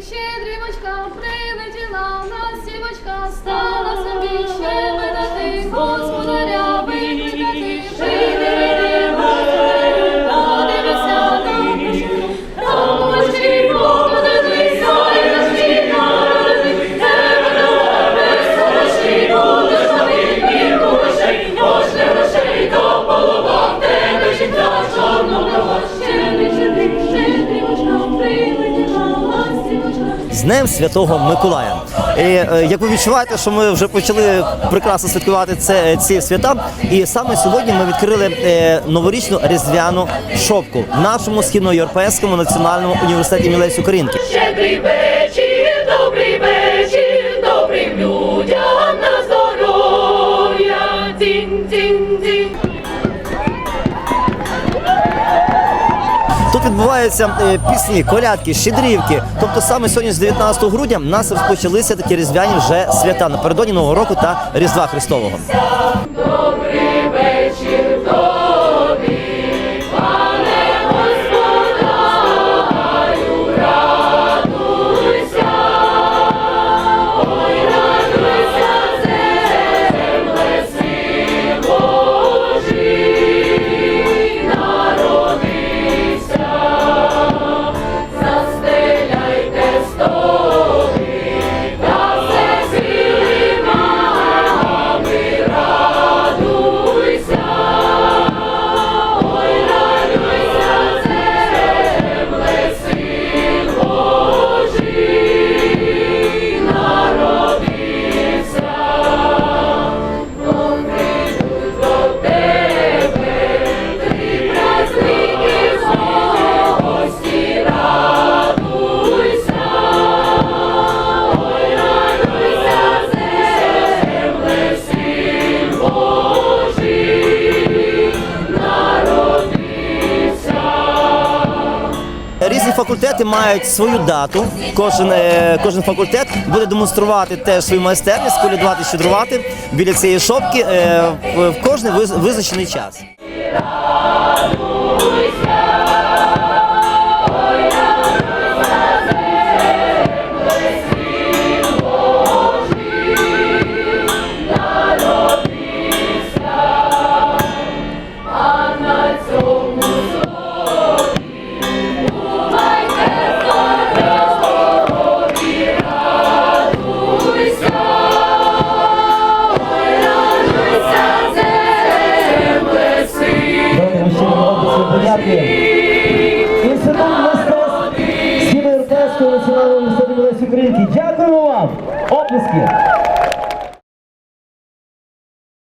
Księdry bądź. З Днем Святого Миколая. І, е, як ви відчуваєте, що ми вже почали прекрасно святкувати це, ці свята, і саме сьогодні ми відкрили е, новорічну різдвяну шопку в нашому східноєвропейському національному університеті Мілесі Українки. Щедрий вечір, добрий вечір, добрим людям на здоров'я. Дзінь, дзінь, дзінь. Відбуваються е, пісні, колядки, щедрівки. Тобто саме сьогодні, з 19 грудня, в нас розпочалися такі різдвяні вже свята напередодні Нового року та Різдва Христового. Факультети мають свою дату. Кожен, е, кожен факультет буде демонструвати теж свою майстерність, колядувати, щедрувати біля цієї шопки е, в кожний визначений час. Інститут мистецтв Східноєвропейського національного університету Лесі Українки. Дякуємо вам! Оплески!